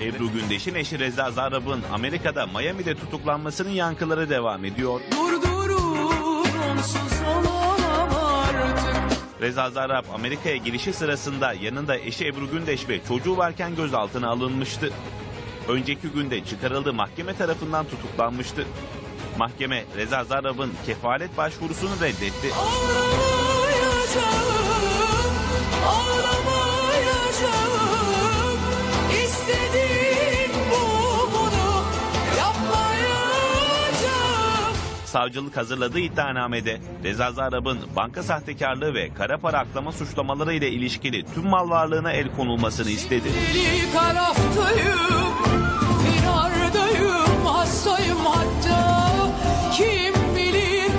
Ebru Gündeş'in eşi Reza Zarrab'ın Amerika'da Miami'de tutuklanmasının yankıları devam ediyor. Durdurup onsuz artık. Reza Zarrab Amerika'ya girişi sırasında yanında eşi Ebru Gündeş ve çocuğu varken gözaltına alınmıştı. Önceki günde çıkarıldığı mahkeme tarafından tutuklanmıştı. Mahkeme Reza Zarrab'ın kefalet başvurusunu reddetti. Ağlamayacağım, Savcılık hazırladığı iddianamede Reza Zarrab'ın banka sahtekarlığı ve kara para aklama suçlamaları ile ilişkili tüm mal varlığına el konulmasını istedi. Deli taraftayım, firardayım, hastayım hatta. Kim bilir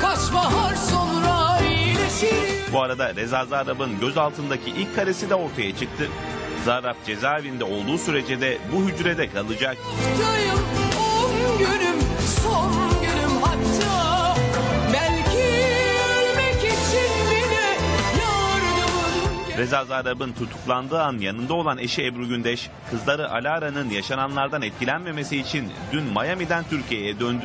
kaç bahar sonra iyileşirim. Bu arada Reza Zarrab'ın gözaltındaki ilk karesi de ortaya çıktı. Zarrab cezaevinde olduğu sürece de bu hücrede kalacak. Haftayım, on günüm, Reza Zarrab'ın tutuklandığı an yanında olan eşi Ebru Gündeş, kızları Alara'nın yaşananlardan etkilenmemesi için dün Miami'den Türkiye'ye döndü.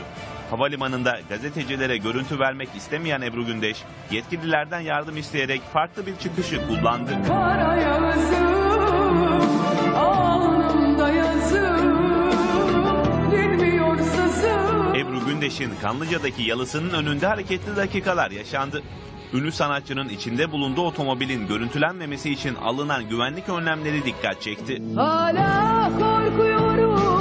Havalimanında gazetecilere görüntü vermek istemeyen Ebru Gündeş, yetkililerden yardım isteyerek farklı bir çıkışı kullandı. Ebru Gündeş'in Kanlıca'daki yalısının önünde hareketli dakikalar yaşandı. Ünlü sanatçının içinde bulunduğu otomobilin görüntülenmemesi için alınan güvenlik önlemleri dikkat çekti. Hala korkuyorum